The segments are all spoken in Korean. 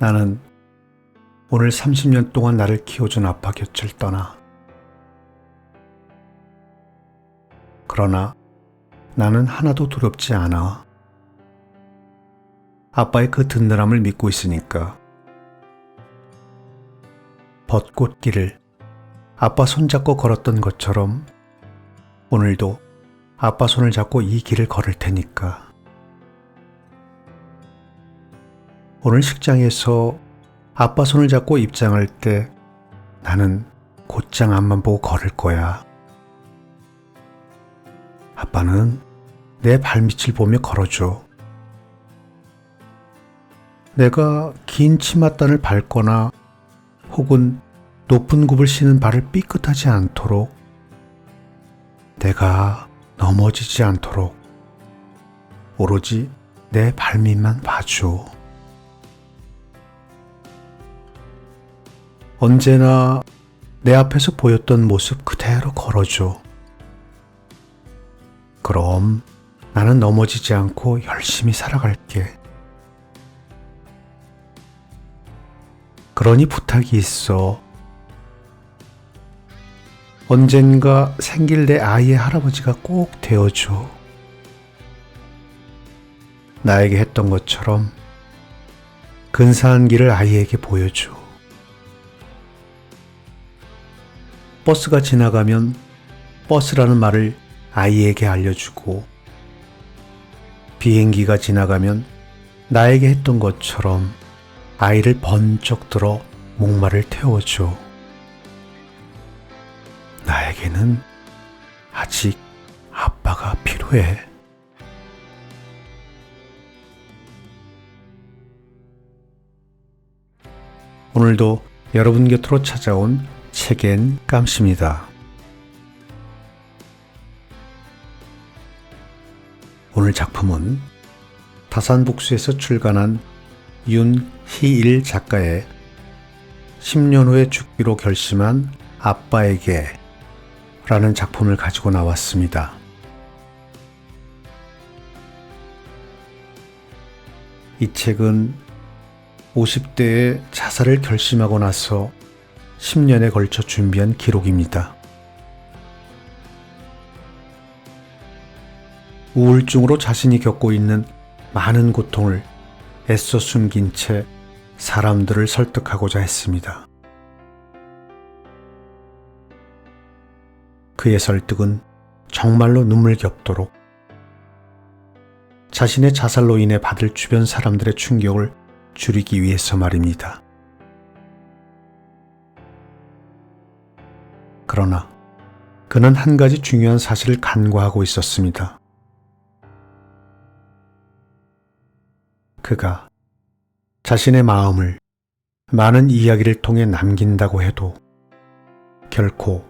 나는 오늘 30년 동안 나를 키워준 아빠 곁을 떠나. 그러나 나는 하나도 두렵지 않아. 아빠의 그 든든함을 믿고 있으니까. 벚꽃길을 아빠 손잡고 걸었던 것처럼 오늘도 아빠 손을 잡고 이 길을 걸을 테니까. 오늘 식장에서 아빠 손을 잡고 입장할 때 나는 곧장 앞만 보고 걸을 거야. 아빠는 내 발밑을 보며 걸어줘. 내가 긴 치맛단을 밟거나 혹은 높은 굽을 신은 발을 삐끗하지 않도록 내가 넘어지지 않도록 오로지 내 발밑만 봐줘. 언제나 내 앞에서 보였던 모습 그대로 걸어줘. 그럼 나는 넘어지지 않고 열심히 살아갈게. 그러니 부탁이 있어. 언젠가 생길 내 아이의 할아버지가 꼭 되어줘. 나에게 했던 것처럼 근사한 길을 아이에게 보여줘. 버스가 지나가면 버스라는 말을 아이에게 알려주고 비행기가 지나가면 나에게 했던 것처럼 아이를 번쩍 들어 목마를 태워줘. 나에게는 아직 아빠가 필요해. 오늘도 여러분 곁으로 찾아온 책엔 깜십니다. 오늘 작품은 다산북수에서 출간한 윤희일 작가의 10년 후에 죽기로 결심한 아빠에게 라는 작품을 가지고 나왔습니다. 이 책은 50대에 자살을 결심하고 나서 10년에 걸쳐 준비한 기록입니다. 우울증으로 자신이 겪고 있는 많은 고통을 애써 숨긴 채 사람들을 설득하고자 했습니다. 그의 설득은 정말로 눈물겹도록 자신의 자살로 인해 받을 주변 사람들의 충격을 줄이기 위해서 말입니다. 그러나 그는 한 가지 중요한 사실을 간과하고 있었습니다. 그가 자신의 마음을 많은 이야기를 통해 남긴다고 해도 결코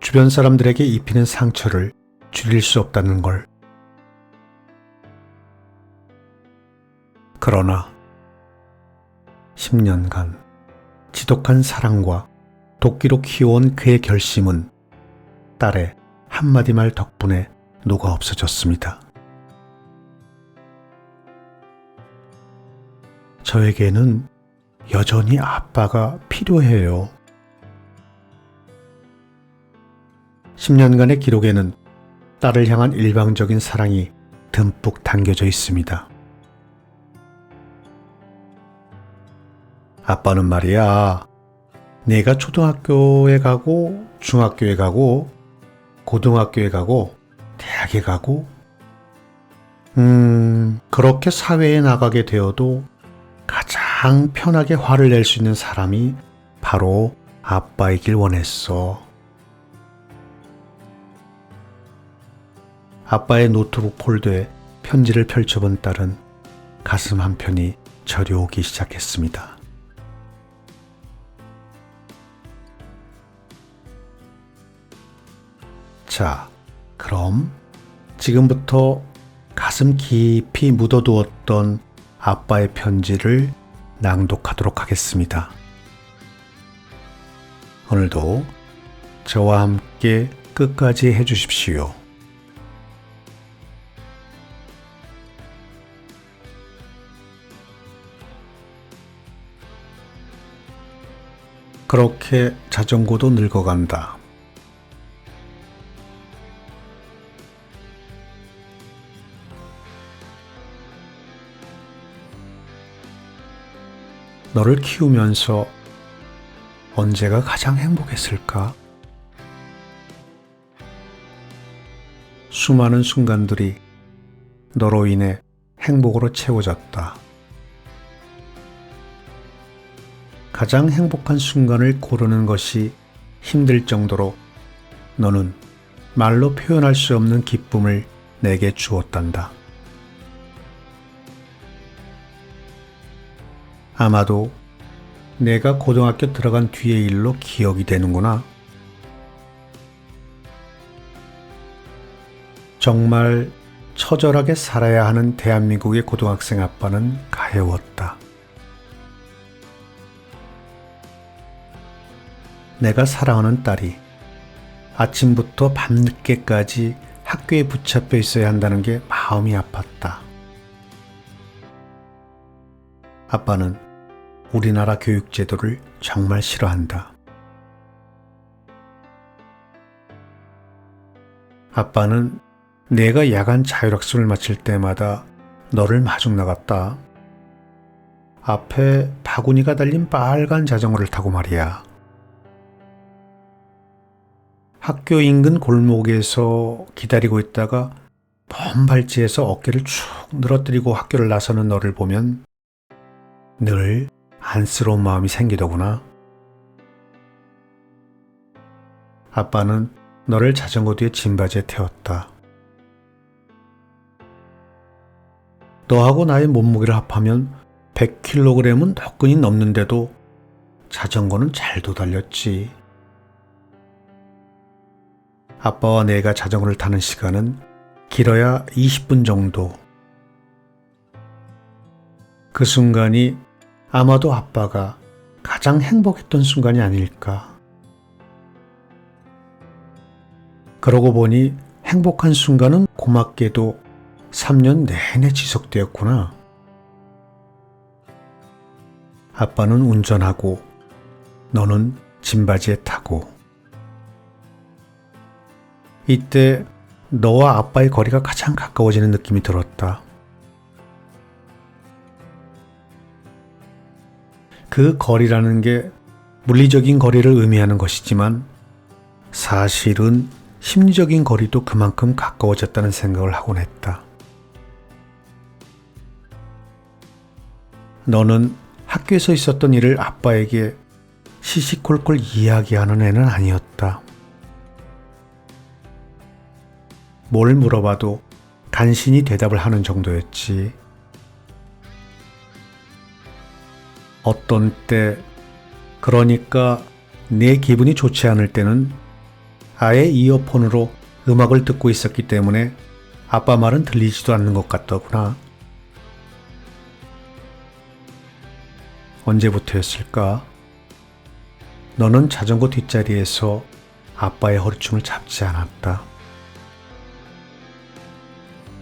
주변 사람들에게 입히는 상처를 줄일 수 없다는 걸. 그러나 10년간 지독한 사랑과 도끼로 키워온 그의 결심은 딸의 한마디 말 덕분에 녹아 없어졌습니다. 저에게는 여전히 아빠가 필요해요. 10년간의 기록에는 딸을 향한 일방적인 사랑이 듬뿍 담겨져 있습니다. 아빠는 말이야, 내가 초등학교에 가고, 중학교에 가고, 고등학교에 가고, 대학에 가고, 음, 그렇게 사회에 나가게 되어도 가장 편하게 화를 낼 수 있는 사람이 바로 아빠이길 원했어. 아빠의 노트북 폴더에 편지를 펼쳐본 딸은 가슴 한편이 저려오기 시작했습니다. 자, 그럼 지금부터 가슴 깊이 묻어두었던 아빠의 편지를 낭독하도록 하겠습니다. 오늘도 저와 함께 끝까지 해주십시오. 그렇게 자전거도 늙어간다. 너를 키우면서 언제가 가장 행복했을까? 수많은 순간들이 너로 인해 행복으로 채워졌다. 가장 행복한 순간을 고르는 것이 힘들 정도로 너는 말로 표현할 수 없는 기쁨을 내게 주었단다. 아마도 내가 고등학교 들어간 뒤의 일로 기억이 되는구나. 정말 처절하게 살아야 하는 대한민국의 고등학생 아빠는 가여웠다. 내가 사랑하는 딸이 아침부터 밤늦게까지 학교에 붙잡혀 있어야 한다는 게 마음이 아팠다. 아빠는 우리나라 교육제도를 정말 싫어한다. 아빠는 내가 야간 자율학습을 마칠 때마다 너를 마중 나갔다. 앞에 바구니가 달린 빨간 자전거를 타고 말이야. 학교 인근 골목에서 기다리고 있다가 먼 발치에서 어깨를 축 늘어뜨리고 학교를 나서는 너를 보면 늘 안쓰러운 마음이 생기더구나. 아빠는 너를 자전거 뒤에 짐바지에 태웠다. 너하고 나의 몸무게를 합하면 100kg은 너끈히 넘는데도 자전거는 잘도 달렸지. 아빠와 내가 자전거를 타는 시간은 길어야 20분 정도. 그 순간이 아마도 아빠가 가장 행복했던 순간이 아닐까. 그러고 보니 행복한 순간은 고맙게도 3년 내내 지속되었구나. 아빠는 운전하고 너는 짐바지에 타고 이때 너와 아빠의 거리가 가장 가까워지는 느낌이 들었다. 그 거리라는 게 물리적인 거리를 의미하는 것이지만 사실은 심리적인 거리도 그만큼 가까워졌다는 생각을 하곤 했다. 너는 학교에서 있었던 일을 아빠에게 시시콜콜 이야기하는 애는 아니었다. 뭘 물어봐도 간신히 대답을 하는 정도였지. 어떤 때, 그러니까 내 기분이 좋지 않을 때는 아예 이어폰으로 음악을 듣고 있었기 때문에 아빠 말은 들리지도 않는 것 같더구나. 언제부터였을까? 너는 자전거 뒷자리에서 아빠의 허리춤을 잡지 않았다.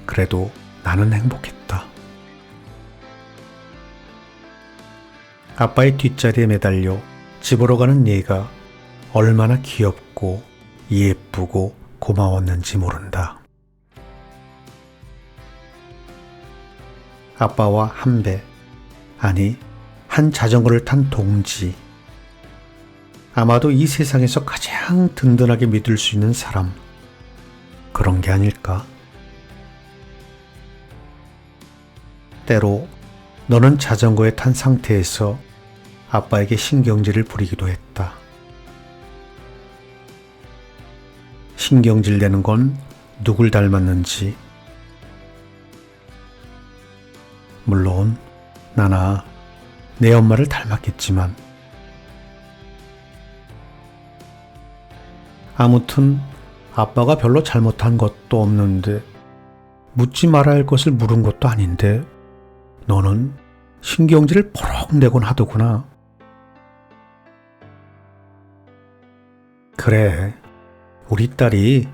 그래도 나는 행복했다. 아빠의 뒷자리에 매달려 집으로 가는 네가 얼마나 귀엽고 예쁘고 고마웠는지 모른다. 아빠와 한 배, 아니, 한 자전거를 탄 동지. 아마도 이 세상에서 가장 든든하게 믿을 수 있는 사람. 그런 게 아닐까? 때로 너는 자전거에 탄 상태에서 아빠에게 신경질을 부리기도 했다. 신경질 내는 건 누굴 닮았는지. 물론 나나 내 엄마를 닮았겠지만 아무튼 아빠가 별로 잘못한 것도 없는데 묻지 말아야 할 것을 물은 것도 아닌데 너는 신경질을 버럭 내곤 하더구나. 그래, 우리 딸이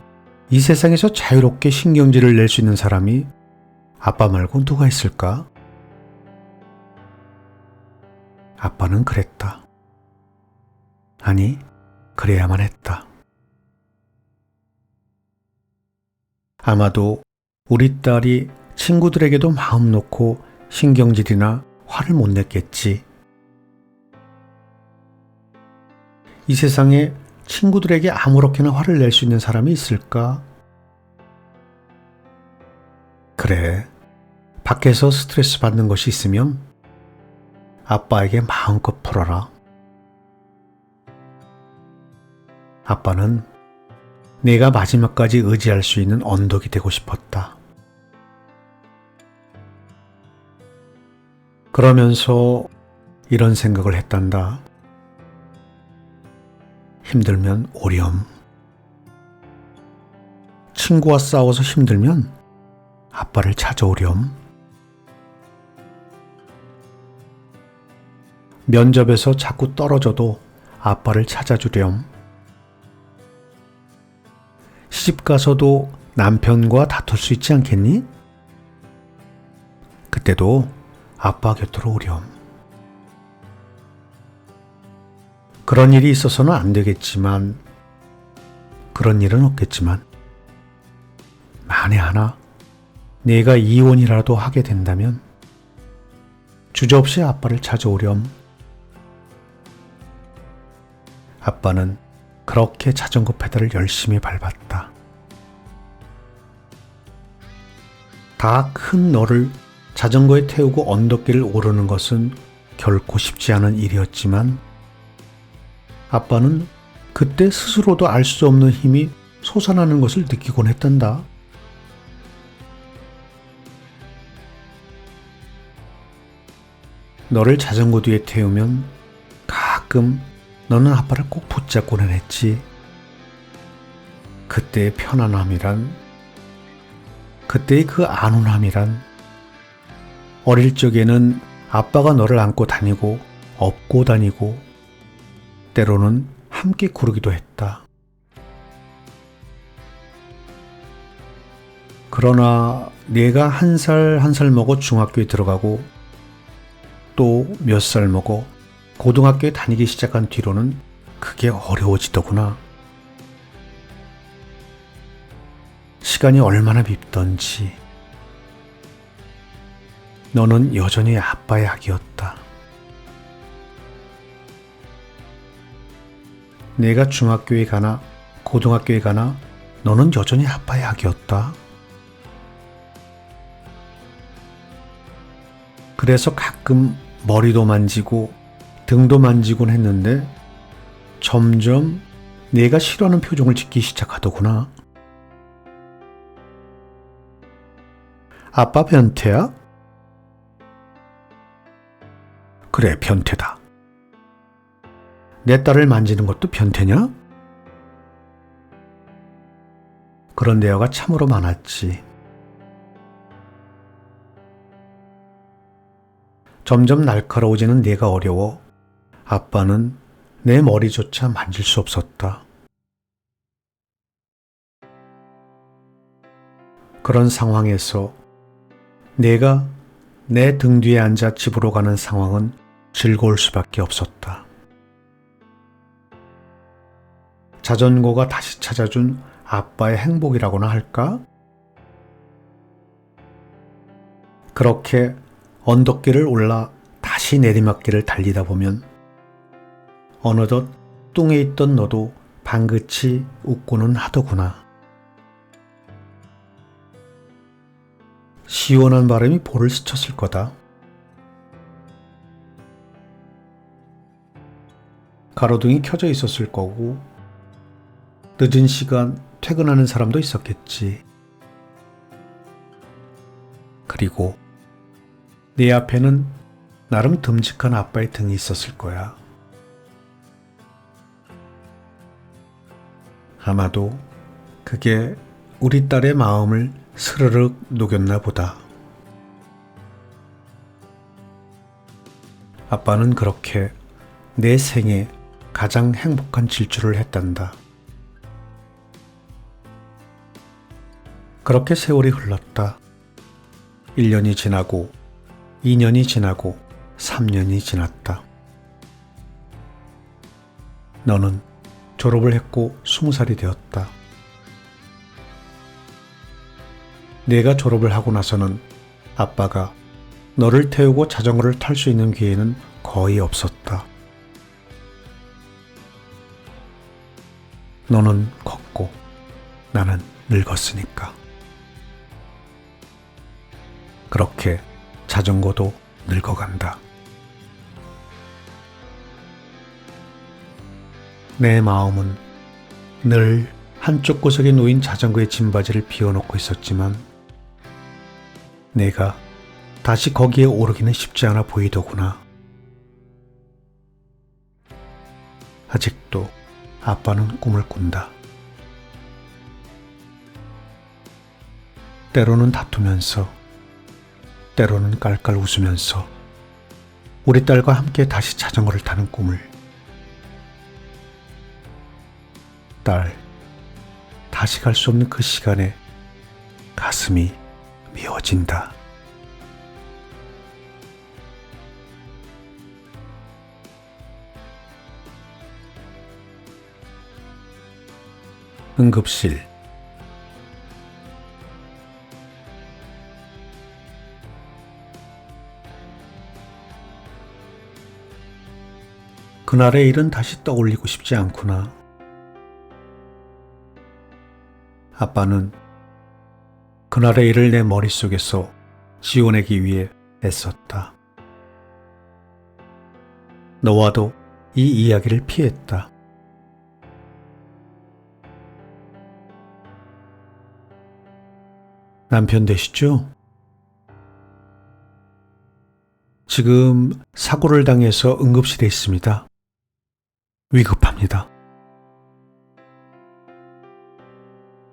이 세상에서 자유롭게 신경질을 낼 수 있는 사람이 아빠 말고 누가 있을까? 아빠는 그랬다. 아니, 그래야만 했다. 아마도 우리 딸이 친구들에게도 마음 놓고 신경질이나 화를 못 냈겠지. 이 세상에 친구들에게 아무렇게나 화를 낼 수 있는 사람이 있을까? 그래. 밖에서 스트레스 받는 것이 있으면 아빠에게 마음껏 풀어라. 아빠는 내가 마지막까지 의지할 수 있는 언덕이 되고 싶었다. 그러면서 이런 생각을 했단다. 힘들면 오렴. 친구와 싸워서 힘들면 아빠를 찾아오렴. 면접에서 자꾸 떨어져도 아빠를 찾아주렴. 시집 가서도 남편과 다툴 수 있지 않겠니? 그때도 아빠 곁으로 오렴. 그런 일이 있어서는 안 되겠지만, 그런 일은 없겠지만, 만에 하나 내가 이혼이라도 하게 된다면, 주저없이 아빠를 찾아오렴. 아빠는 그렇게 자전거 페달을 열심히 밟았다. 다 큰 너를 자전거에 태우고 언덕길을 오르는 것은 결코 쉽지 않은 일이었지만 아빠는 그때 스스로도 알 수 없는 힘이 솟아나는 것을 느끼곤 했단다. 너를 자전거 뒤에 태우면 가끔 너는 아빠를 꼭 붙잡고는 했지. 그때의 편안함이란, 그때의 그 안온함이란, 어릴 적에는 아빠가 너를 안고 다니고, 업고 다니고, 때로는 함께 구르기도 했다. 그러나 내가 한 살 한 살 먹어 중학교에 들어가고 또 몇 살 먹어 고등학교에 다니기 시작한 뒤로는 그게 어려워지더구나. 시간이 얼마나 밉던지. 너는 여전히 아빠의 아기였다. 내가 중학교에 가나 고등학교에 가나 너는 여전히 아빠의 아기였다. 그래서 가끔 머리도 만지고 등도 만지곤 했는데 점점 내가 싫어하는 표정을 짓기 시작하더구나. 아빠 변태야? 그래, 변태다. 내 딸을 만지는 것도 변태냐? 그런 대화가 참으로 많았지. 점점 날카로워지는 내가 어려워 아빠는 내 머리조차 만질 수 없었다. 그런 상황에서 내가 내 등 뒤에 앉아 집으로 가는 상황은 즐거울 수밖에 없었다. 자전거가 다시 찾아준 아빠의 행복이라고나 할까? 그렇게 언덕길을 올라 다시 내리막길을 달리다 보면 어느덧 뚱에 있던 너도 방긋이 웃고는 하더구나. 시원한 바람이 볼을 스쳤을 거다. 가로등이 켜져 있었을 거고, 늦은 시간 퇴근하는 사람도 있었겠지. 그리고 내 앞에는 나름 듬직한 아빠의 등이 있었을 거야. 아마도 그게 우리 딸의 마음을 스르륵 녹였나 보다. 아빠는 그렇게 내 생에 가장 행복한 질주를 했단다. 그렇게 세월이 흘렀다. 1년이 지나고, 2년이 지나고, 3년이 지났다. 너는 졸업을 했고 스무 살이 되었다. 내가 졸업을 하고 나서는 아빠가 너를 태우고 자전거를 탈 수 있는 기회는 거의 없었다. 너는 컸고 나는 늙었으니까. 그렇게 자전거도 늙어간다. 내 마음은 늘 한쪽 구석에 놓인 자전거의 짐바지를 비워놓고 있었지만 내가 다시 거기에 오르기는 쉽지 않아 보이더구나. 아직도 아빠는 꿈을 꾼다. 때로는 다투면서, 때로는 깔깔 웃으면서 우리 딸과 함께 다시 자전거를 타는 꿈을. 딸, 다시 갈 수 없는 그 시간에 가슴이 미워진다. 응급실 그날의 일은 다시 떠올리고 싶지 않구나. 아빠는 그날의 일을 내 머릿속에서 지워내기 위해 애썼다. 너와도 이 이야기를 피했다. 남편 되시죠? 지금 사고를 당해서 응급실에 있습니다. 위급합니다.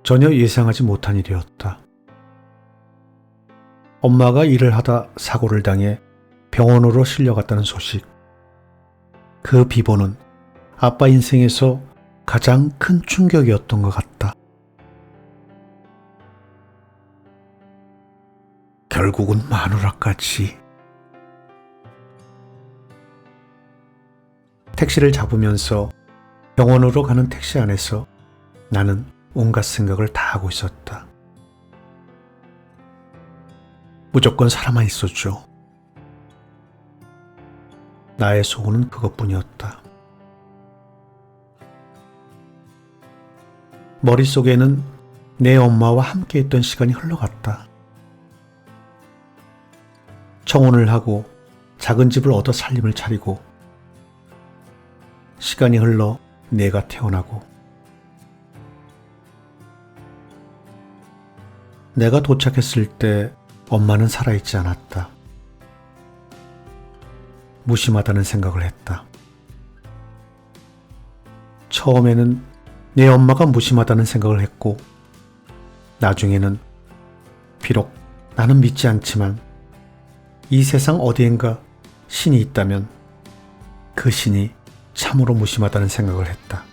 전혀 예상하지 못한 일이었다. 엄마가 일을 하다 사고를 당해 병원으로 실려갔다는 소식. 그 비보는 아빠 인생에서 가장 큰 충격이었던 것 같다. 결국은 마누라까지. 택시를 잡으면서 병원으로 가는 택시 안에서 나는 온갖 생각을 다 하고 있었다. 무조건 살아만 있었죠. 나의 소원은 그것뿐이었다. 머릿속에는 내 엄마와 함께 있던 시간이 흘러갔다. 청혼을 하고 작은 집을 얻어 살림을 차리고 시간이 흘러 내가 태어나고 내가 도착했을 때 엄마는 살아있지 않았다. 무심하다는 생각을 했다. 처음에는 내 엄마가 무심하다는 생각을 했고, 나중에는 비록 나는 믿지 않지만 이 세상 어디엔가 신이 있다면 그 신이 참으로 무심하다는 생각을 했다.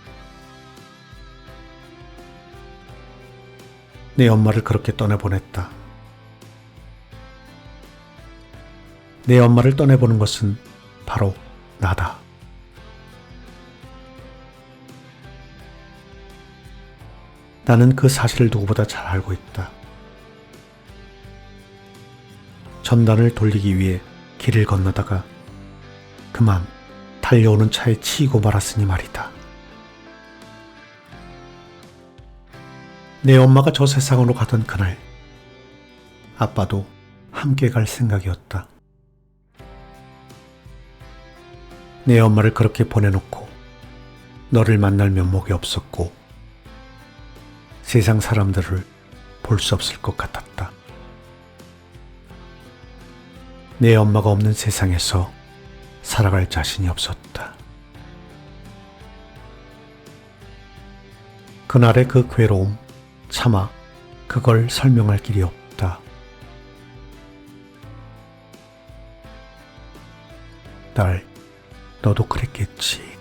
내 엄마를 그렇게 떠내보냈다. 내 엄마를 떠내보는 것은 바로 나다. 나는 그 사실을 누구보다 잘 알고 있다. 전단을 돌리기 위해 길을 건너다가 그만 달려오는 차에 치이고 말았으니 말이다. 내 엄마가 저 세상으로 가던 그날, 아빠도 함께 갈 생각이었다. 내 엄마를 그렇게 보내놓고 너를 만날 면목이 없었고 세상 사람들을 볼 수 없을 것 같았다. 내 엄마가 없는 세상에서 살아갈 자신이 없었다. 그날의 그 괴로움, 차마 그걸 설명할 길이 없다. 딸, 너도 그랬겠지.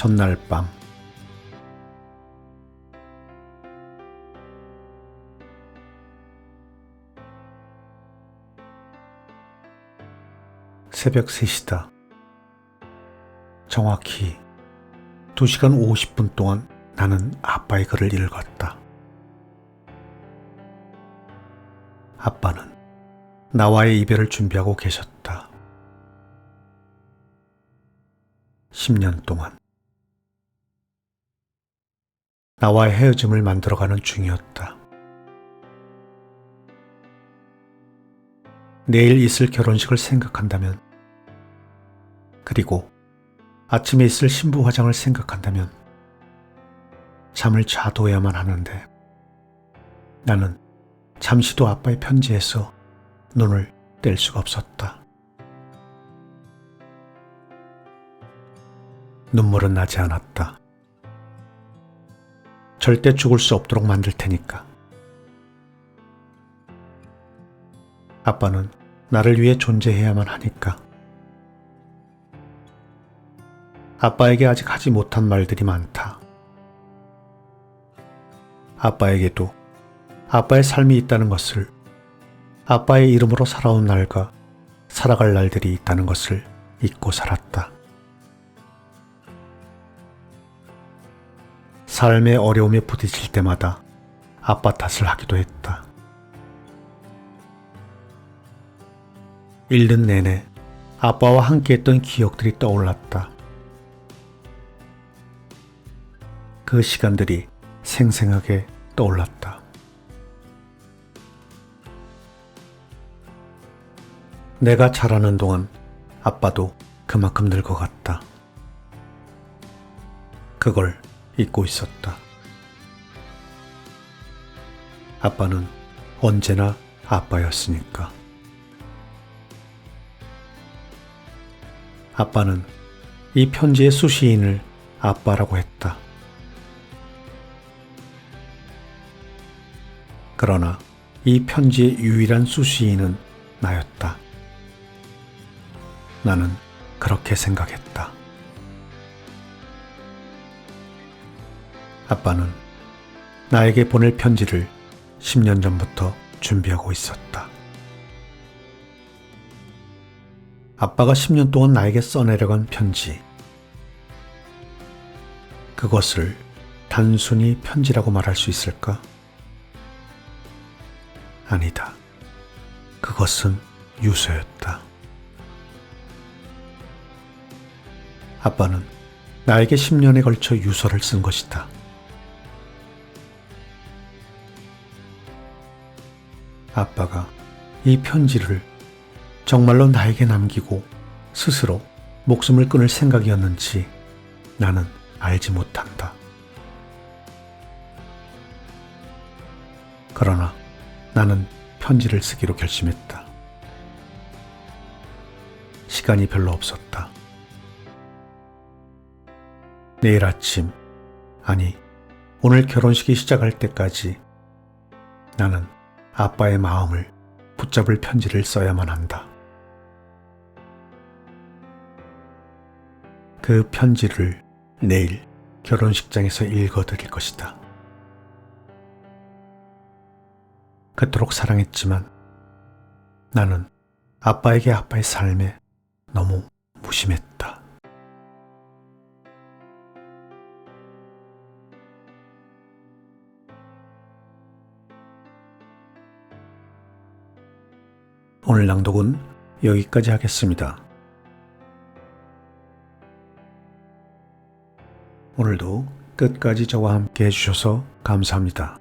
전날 밤 새벽 3시다. 정확히 2시간 50분 동안 나는 아빠의 글을 읽었다. 아빠는 나와의 이별을 준비하고 계셨다. 10년 동안 나와의 헤어짐을 만들어가는 중이었다. 내일 있을 결혼식을 생각한다면, 그리고 아침에 있을 신부 화장을 생각한다면, 잠을 자둬야만 하는데, 나는 잠시도 아빠의 편지에서 눈을 뗄 수가 없었다. 눈물은 나지 않았다. 절대 죽을 수 없도록 만들 테니까. 아빠는 나를 위해 존재해야만 하니까. 아빠에게 아직 하지 못한 말들이 많다. 아빠에게도 아빠의 삶이 있다는 것을, 아빠의 이름으로 살아온 날과 살아갈 날들이 있다는 것을 잊고 살았다. 삶의 어려움에 부딪힐 때마다 아빠 탓을 하기도 했다. 읽는 내내 아빠와 함께했던 기억들이 떠올랐다. 그 시간들이 생생하게 떠올랐다. 내가 자라는 동안 아빠도 그만큼 늙어갔다. 그걸 잊고 있었다. 아빠는 언제나 아빠였으니까. 아빠는 이 편지의 수시인을 아빠라고 했다. 그러나 이 편지의 유일한 수시인은 나였다. 나는 그렇게 생각했다. 아빠는 나에게 보낼 편지를 10년 전부터 준비하고 있었다. 아빠가 10년 동안 나에게 써내려간 편지. 그것을 단순히 편지라고 말할 수 있을까? 아니다. 그것은 유서였다. 아빠는 나에게 10년에 걸쳐 유서를 쓴 것이다. 아빠가 이 편지를 정말로 나에게 남기고 스스로 목숨을 끊을 생각이었는지 나는 알지 못한다. 그러나 나는 편지를 쓰기로 결심했다. 시간이 별로 없었다. 내일 아침, 아니, 오늘 결혼식이 시작할 때까지 나는 아빠의 마음을 붙잡을 편지를 써야만 한다. 그 편지를 내일 결혼식장에서 읽어드릴 것이다. 그토록 사랑했지만 나는 아빠에게 아빠의 삶에 너무 무심했다. 오늘 낭독은 여기까지 하겠습니다. 오늘도 끝까지 저와 함께 해주셔서 감사합니다.